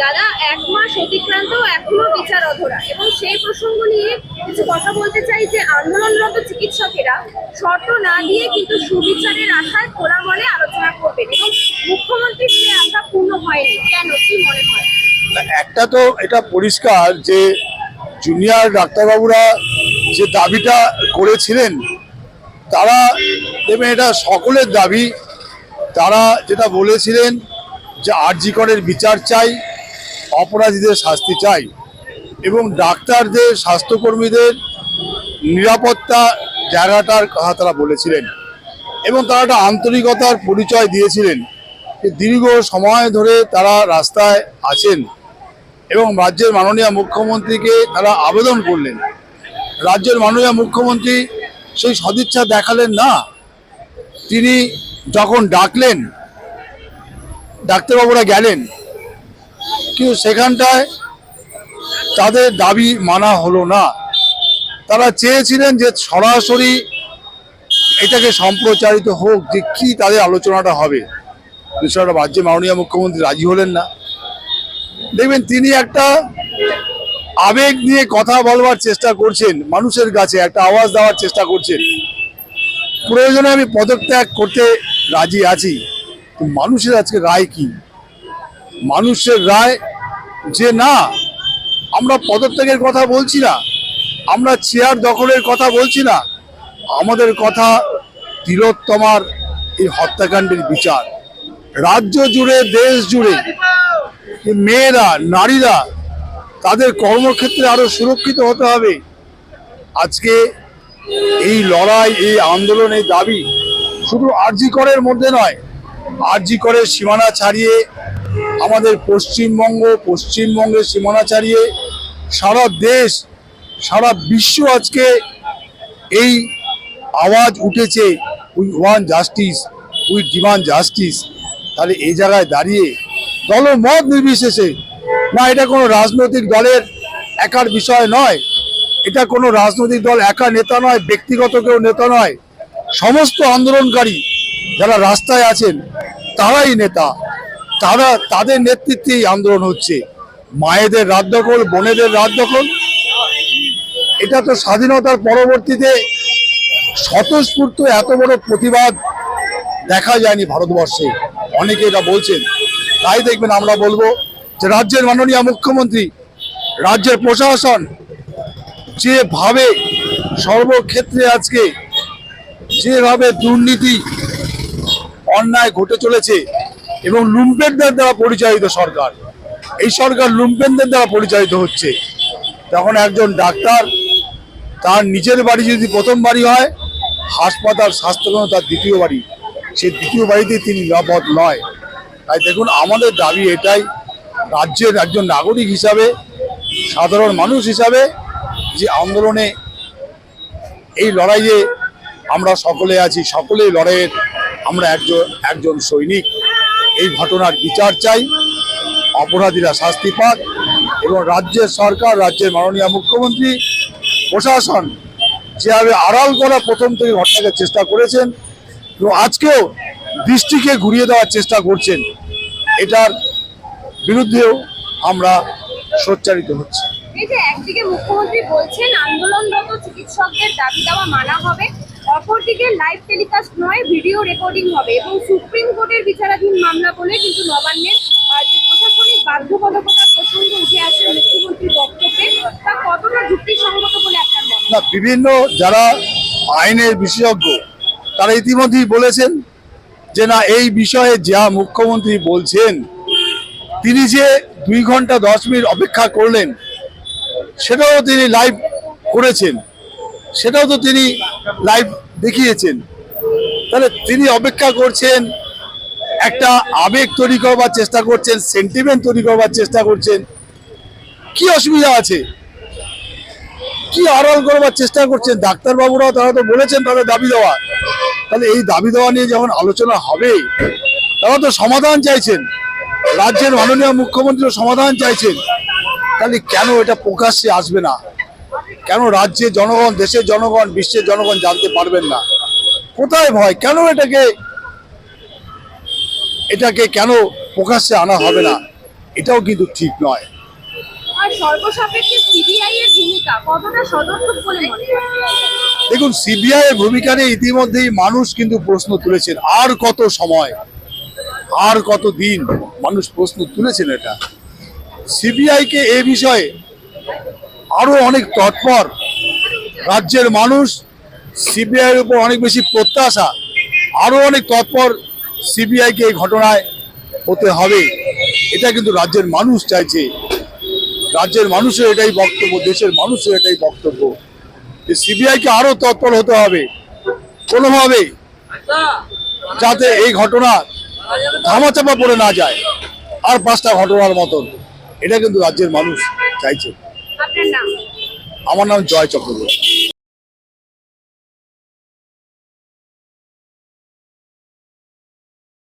দাদা, এক মাস অতিক্রান্ত এখনও বিচার অধরা। এবং সেই প্রসঙ্গ নিয়ে কিছু কথা বলতে চাই যে, আন্দোলনরত চিকিৎসকেরা শর্ত না দিয়ে কিন্তু সুবিচারের আশায় খোলা মনে আলোচনা করবেন এবং মুখ্যমন্ত্রী সে আশা পূর্ণ হয়নি। কেন? কি মনে হয়? একটা তো এটা পরিষ্কার যে জুনিয়র ডাক্তারবাবুরা যে দাবিটা করেছিলেন, তারা দেবেন এটা সকলের দাবি। তারা যেটা বলেছিলেন যে আরজিকরের বিচার চাই। অপরাধীদের শাস্তি চাই এবং ডাক্তারদের, স্বাস্থ্যকর্মীদের নিরাপত্তা জায়গাটার কথা তারা বলেছিলেন এবং তারা একটা আন্তরিকতার পরিচয় দিয়েছিলেন যে দীর্ঘ সময় ধরে তারা রাস্তায় আছেন এবং রাজ্যের মাননীয় মুখ্যমন্ত্রীকে তারা আবেদন করলেন। রাজ্যের মাননীয় মুখ্যমন্ত্রী সেই সদিচ্ছা দেখালেন না। তিনি যখন ডাকলেন, ডাক্তারবাবুরা গেলেন কিন্তু সেখানটায় তাদের দাবি মানা হলো না। তারা চেয়েছিলেন যে সরাসরি এটাকে সম্প্রচারিত হোক যে কি তাদের আলোচনাটা হবে। বিষয়টা রাজ্যের মাননীয় মুখ্যমন্ত্রী রাজি হলেন না। দেখবেন তিনি একটা আবেগ নিয়ে কথা বলবার চেষ্টা করছেন, মানুষের কাছে একটা আওয়াজ দেওয়ার চেষ্টা করছেন। প্রয়োজনে আমি পদত্যাগ করতে রাজি আছি মানুষের আজকে রায় কি? মানুষের রায় যে না, আমরা পদত্যাগের কথা বলছি না, আমরা চেয়ার দখলের কথা বলছি না, আমাদের কথা তিলোত্তমার এই হত্যাকাণ্ডের বিচার। রাজ্য জুড়ে, দেশ জুড়ে মেয়েরা, নারীরা তাদের কর্মক্ষেত্রে আরও সুরক্ষিত হতে হবে। আজকে এই লড়াই, এই আন্দোলন, এই দাবি শুধু আরজি করের মধ্যে নয়, আরজি করের সীমানা ছাড়িয়ে আমাদের পশ্চিমবঙ্গ, পশ্চিমবঙ্গের সীমানা ছাড়িয়ে সারা দেশ, সারা বিশ্ব আজকে এই আওয়াজ উঠেছে we want justice we demand justice তাহলে এই জায়গায় দাঁড়িয়ে দলমত নির্বিশেষে, না এটা কোনো রাজনৈতিক দলের একার বিষয় নয়, এটা কোনো রাজনৈতিক দল একা নেতা নয়, ব্যক্তিগত কেউ নেতা নয়, সমস্ত আন্দোলনকারী যারা রাস্তায় আছেন, তারাই নেতা। তারা তাদের নেতৃত্বেই এই আন্দোলন হচ্ছে। মায়েদের রাত দখল, বোনেদের রাত দখল। এটা তো স্বাধীনতার পরবর্তীতে স্বতঃস্ফূর্ত এত বড় প্রতিবাদ দেখা যায়নি ভারতবর্ষে। অনেকে এটা বলছেন। তাই দেখবেন আমরা বলব যে রাজ্যের মাননীয় মুখ্যমন্ত্রী, রাজ্যের প্রশাসন যেভাবে সর্বক্ষেত্রে আজকে যেভাবে দুর্নীতি, অন্যায় ঘটে চলেছে এবং লুম্পেনদের দ্বারা পরিচালিত সরকার। এই সরকার লুম্পেনদের দ্বারা পরিচালিত হচ্ছে। তখন একজন ডাক্তার, তার নিজের বাড়ি যদি প্রথম বাড়ি হয়, হাসপাতাল স্বাস্থ্যকেন্দ্র তার দ্বিতীয় বাড়ি। সে দ্বিতীয় বাড়িতে তিনি নিরাপদ নয়। তাই দেখুন, আমাদের দাবি এটাই, রাজ্যের একজন নাগরিক হিসাবে, সাধারণ মানুষ হিসাবে, যে আন্দোলনে এই লড়াইয়ে আমরা সকলে আছি, সকলেই লড়াইয়ের আমরা একজন একজন সৈনিক। এই ঘটনার বিচার চাই। অপরাধীরা শাস্তি পাক এবং রাজ্যের সরকার, রাজ্যের মাননীয় মুখ্যমন্ত্রী, প্রশাসন যেভাবে আড়াল করা প্রথম থেকে ঘটনাকে চেষ্টা করেছেন এবং আজকেও দৃষ্টিকে ঘুরিয়ে দেওয়ার চেষ্টা করছেন, এটার বিরুদ্ধেও আমরা সোচ্চারিত হচ্ছি। একদিকে মুখ্যমন্ত্রী বলছেন, আন্দোলনরত চিকিৎসকদের দাবি মানা হবে অপরদিকে লাইভ টেলিকাস্ট নয় ভিডিও রেকর্ডিং হবে এবং সুপ্রিম কোর্টের বিচারাধীন মামলা বলে কিন্তু নবান্নের যে প্রশাসনিক বাধ্যবাধকতার প্রসঙ্গ উঠে আসে মুখ্যমন্ত্রীর বক্তব্যে, তা কতটা যুক্তিসঙ্গত বলে আপনার বিভিন্ন যারা আইনের বিশেষজ্ঞ, তারা ইতিমধ্যেই বলেছেন যে না, এই বিষয়ে যা মুখ্যমন্ত্রী বলছেন, তিনি যে দুই ঘণ্টা দশ মিনিট অপেক্ষা করলেন, সেটাও তিনি লাইভ করেছেন। সেটাও তো তিনি লাইভ দেখিয়েছেন। তাহলে তিনি অপেক্ষা করছেন, একটা আবেগ তৈরি করবার চেষ্টা করছেন সেন্টিমেন্ট তৈরি করবার চেষ্টা করছেন। কি অসুবিধা আছে? কি আড়াল করবার চেষ্টা করছেন? ডাক্তারবাবুরাও তারা তো বলেছেন তাদের দাবি দেওয়া। তাহলে এই দাবি দেওয়া নিয়ে যখন আলোচনা হবে, তারা তো সমাধান চাইছেন। রাজ্যের মাননীয় মুখ্যমন্ত্রীও সমাধান চাইছেন। তাহলে কেন এটা প্রকাশ্যে আসবে না? কেন রাজ্যের জনগণ দেশের জনগণ বিশ্বের জনগণ জানতে পারবেন না? কোথায় ভয়? কেন এটাকে এটাকে কেন প্রকাশ্যে আনা হবে না? এটাও কিন্তু ঠিক নয়। দেখুন সিবিআই এর ভূমিকা নিয়ে ইতিমধ্যেই মানুষ কিন্তু প্রশ্ন তুলেছেন আর কত সময়? আর কত দিন? মানুষ প্রশ্ন তুলেছেন এটা। সিবিআই কে এ বিষয়ে আরও অনেক তৎপর রাজ্যের মানুষ সিবিআই এর উপর অনেক বেশি প্রত্যাশা, আরও অনেক তৎপর সিবিআই কে এই ঘটনায় হতে হবে। এটা কিন্তু রাজ্যের মানুষ চাইছে। রাজ্যের মানুষের এটাই বক্তব্য, দেশের মানুষের এটাই বক্তব্য যে সিবিআই কে আরও তৎপর হতে হবে। কোনোভাবে যাতে এই ঘটনা ধামাচাপা পড়ে না যায়, আর পাঁচটা ঘটনার মতন। এটা কিন্তু রাজ্যের মানুষ চাইছে। আপনার নাম? আমার নাম জয় চক্রবর্তী।